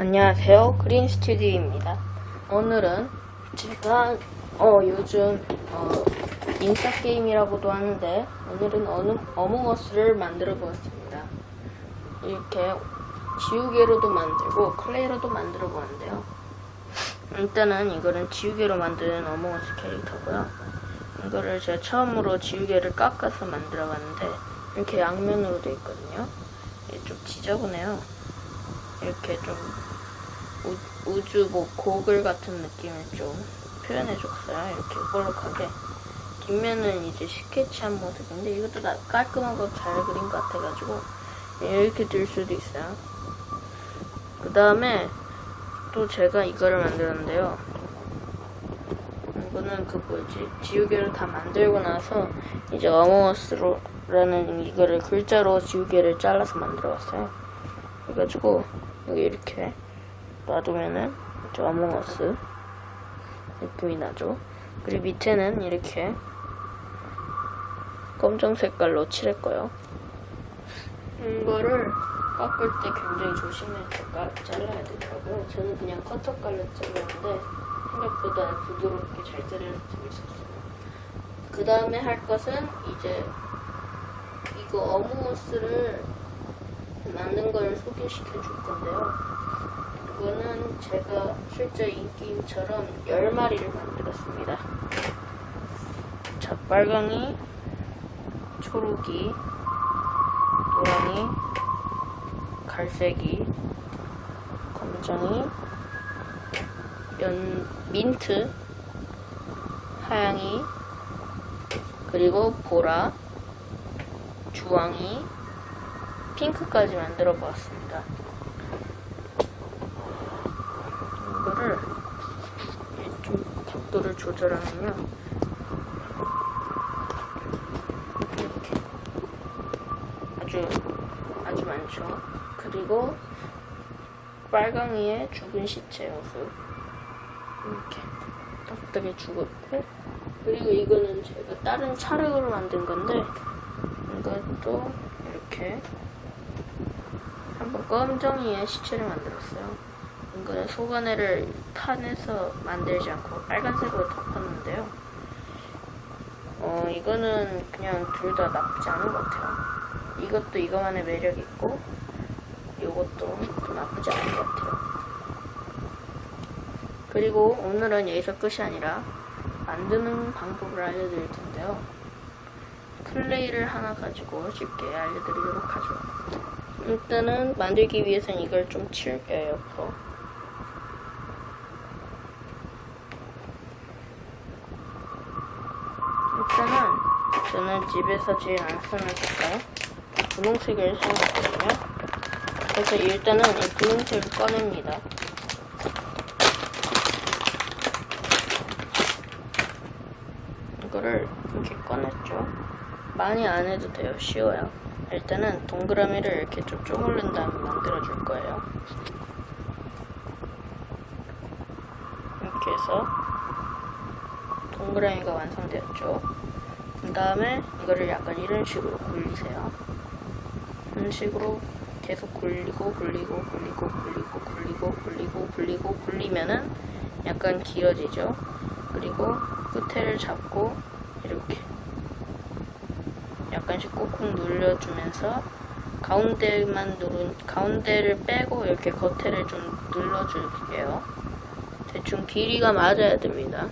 안녕하세요. 그린 스튜디오입니다. 오늘은 제가 어 요즘 어 인싸 게임이라고도 하는데 오늘은 어느, 어몽어스를 만들어 보았습니다. 이렇게 지우개로도 만들고 클레이로도 만들어 보았는데요. 일단은 이거는 지우개로 만든 어몽어스 캐릭터고요. 이거를 제가 처음으로 지우개를 깎아서 만들어 봤는데 이렇게 양면으로 돼 있거든요. 이게 좀 지저분해요. 이렇게 좀 우, 우주 뭐 고글 같은 느낌을 좀 표현해줬어요. 이렇게 볼록하게. 뒷면은 이제 스케치한 모습인데 이것도 나 깔끔하고 잘 그린 것 같아가지고 이렇게 들 수도 있어요. 그 다음에 또 제가 이거를 만들었는데요. 이거는 그 뭐지 지우개를 다 만들고 나서 이제 어몽어스로라는 이거를 글자로 지우개를 잘라서 만들어 봤어요. 그래가지고 여기 이렇게 놔두면은 이제 어몽어스 느낌이 나죠. 그리고 밑에는 이렇게 검정 색깔로 칠했고요. 이거를 깎을 때 굉장히 조심해서 까- 잘라야 되더라고요. 저는 그냥 커터칼로 잘랐는데 생각보다 부드럽게 잘 잘릴 수 있었어요. 그 다음에 할 것은 이제 이거 어몽어스를 만든 걸 소개시켜 줄 건데요. 이거는 제가 실제 인게임처럼 10마리를 만들었습니다. 자, 빨강이, 초록이, 노랑이, 갈색이, 검정이, 연, 민트, 하양이, 그리고 보라, 주황이, 핑크까지 만들어 보았습니다. 이거를 좀 각도를 조절하면요. 이렇게 아주 아주 많죠. 그리고 빨강이의 죽은 시체 모습 이렇게 딱딱이 죽었고 그리고 이거는 제가 다른 촬영으로 만든 건데 이것도 이렇게 검정이의 시체를 만들었어요. 이거는 소관회를 탄에서 만들지 않고 빨간색으로 덮었는데요. 어, 이거는 그냥 둘 다 나쁘지 않은 것 같아요. 이것도 이거만의 매력이 있고, 이것도 또 나쁘지 않은 것 같아요. 그리고 오늘은 여기서 끝이 아니라 만드는 방법을 알려드릴 텐데요. 클레이를 하나 가지고 쉽게 알려드리도록 하죠. 일단은 만들기 위해서는 이걸 좀 치울게요, 옆으로. 일단은 저는 집에서 제일 안 쓰는 색깔 분홍색을 사용했거든요. 그래서 일단은 이 분홍색을 꺼냅니다. 이거를 이렇게 꺼냈죠. 많이 안 해도 돼요. 쉬워요. 일단은 동그라미를 이렇게 좀 쪼물른 다음에 만들어줄 거예요. 이렇게 해서 동그라미가 완성되었죠. 그 다음에 이거를 약간 이런 식으로 굴리세요. 이런 식으로 계속 굴리고 굴리고 굴리고 굴리고 굴리고 굴리고 굴리고 굴리면은 약간 길어지죠. 그리고 끝에를 잡고 이렇게 약간씩 꾹꾹 눌러주면서 가운데만 누른 가운데를 빼고 이렇게 겉에를 좀 눌러줄게요. 대충 길이가 맞아야 됩니다.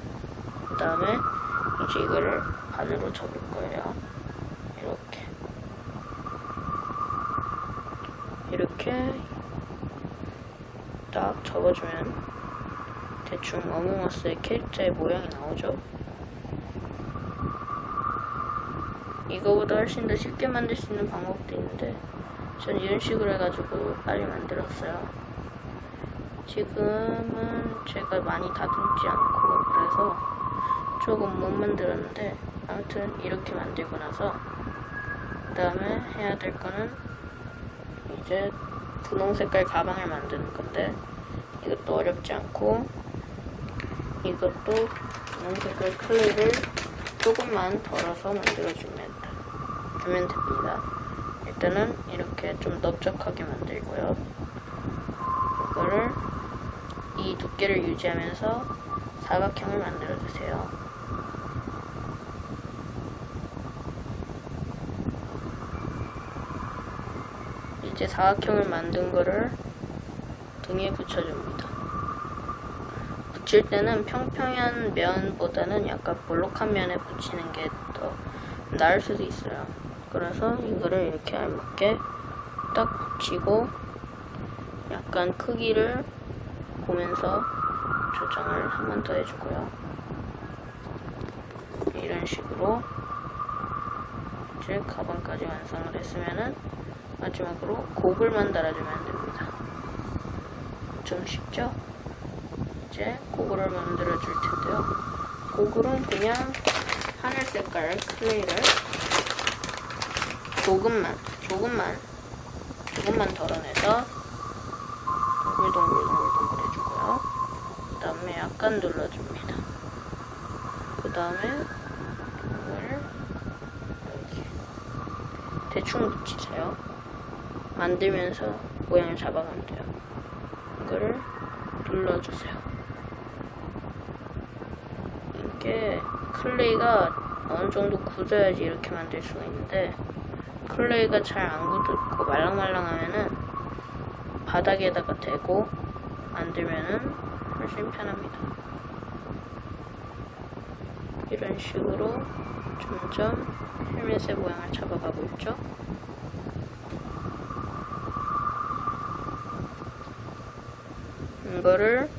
그 다음에 이제 이거를 반으로 접을 거예요. 이렇게. 이렇게 딱 접어주면 대충 어몽어스의 캐릭터의 모양이 나오죠. 이거보다 훨씬 더 쉽게 만들 수 있는 방법도 있는데 전 이런 식으로 해가지고 빨리 만들었어요. 지금은 제가 많이 다듬지 않고 그래서 조금 못 만들었는데 아무튼 이렇게 만들고 나서 그 다음에 해야 될 거는 이제 분홍 색깔 가방을 만드는 건데 이것도 어렵지 않고 이것도 분홍 색깔 클레이를 조금만 덜어서 만들어주면 주면 됩니다. 일단은 이렇게 좀 넓적하게 만들고요. 이거를 이 두께를 유지하면서 사각형을 만들어 주세요. 이제 사각형을 만든 거를 등에 붙여줍니다. 붙일 때는 평평한 면보다는 약간 볼록한 면에 붙이는 게 더 나을 수도 있어요. 그래서 이거를 이렇게 알맞게 딱 붙이고 약간 크기를 보면서 조정을 한 번 더 해주고요. 이런 식으로 이제 가방까지 완성을 했으면은 마지막으로 곡을만 달아주면 됩니다. 좀 쉽죠? 이제 고글을 만들어 줄 텐데요. 고글은 그냥 하늘 색깔 클레이를 조금만, 조금만, 조금만 덜어내서 동글동글동글동글 해주고요. 그 다음에 약간 눌러줍니다. 그 다음에 이걸 이렇게 대충 붙이세요. 만들면서 모양을 잡아가면 돼요. 이거를 눌러주세요. 이게 클레이가 어느 정도 굳어야지 이렇게 만들 수가 있는데 클레이가 잘 안 굳고 말랑말랑하면은 바닥에다가 대고 만들면은 훨씬 편합니다. 이런 식으로 점점 헬멧의 모양을 잡아가고 있죠. 이거를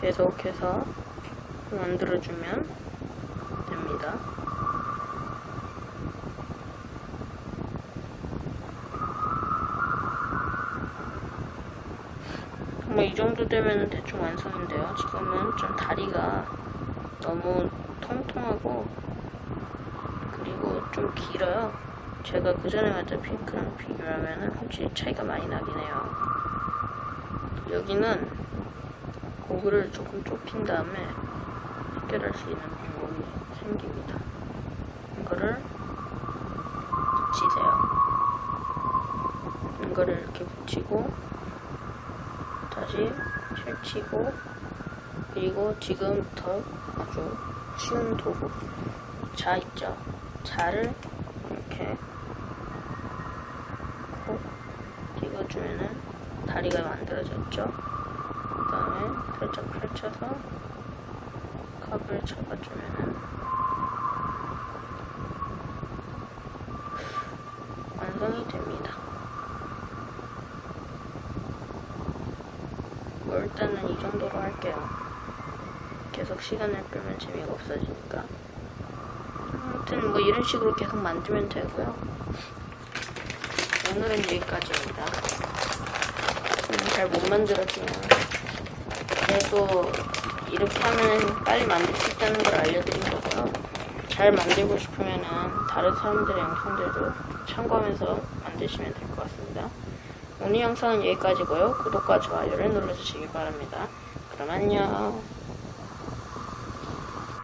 계속해서 만들어주면 됩니다. 뭐이 정도 되면 대충 완성인데요. 지금은 좀 다리가 너무 통통하고 그리고 좀 길어요. 제가 그 전에 봤던 핑크랑 비교하면 확실히 차이가 많이 나긴 해요. 여기는 고글을 조금 좁힌 다음에 해결할 수 있는 방법이 생깁니다. 이거를 붙이세요. 이거를 이렇게 붙이고 다시 펼치고 그리고 지금부터 아주 쉬운 도구 자 있죠. 자를 이렇게 콕 찍어주면은 다리가 만들어졌죠. 그 다음에 살짝 펼쳐서 컵을 잡아주면은 완성이 됩니다. 뭐 일단은 이 정도로 할게요. 계속 시간을 끌면 재미가 없어지니까. 아무튼 뭐 이런 식으로 계속 만들면 되고요. 오늘은 여기까지입니다. 잘 못 만들었지만 그래도 이렇게 하면 빨리 만들 수 있다는 걸 알려드린 거고요. 잘 만들고 싶으면은 다른 사람들의 영상들도 참고하면서 만드시면 될 것 같습니다. 오늘 영상은 여기까지고요. 구독과 좋아요를 눌러주시기 바랍니다. 그럼 안녕.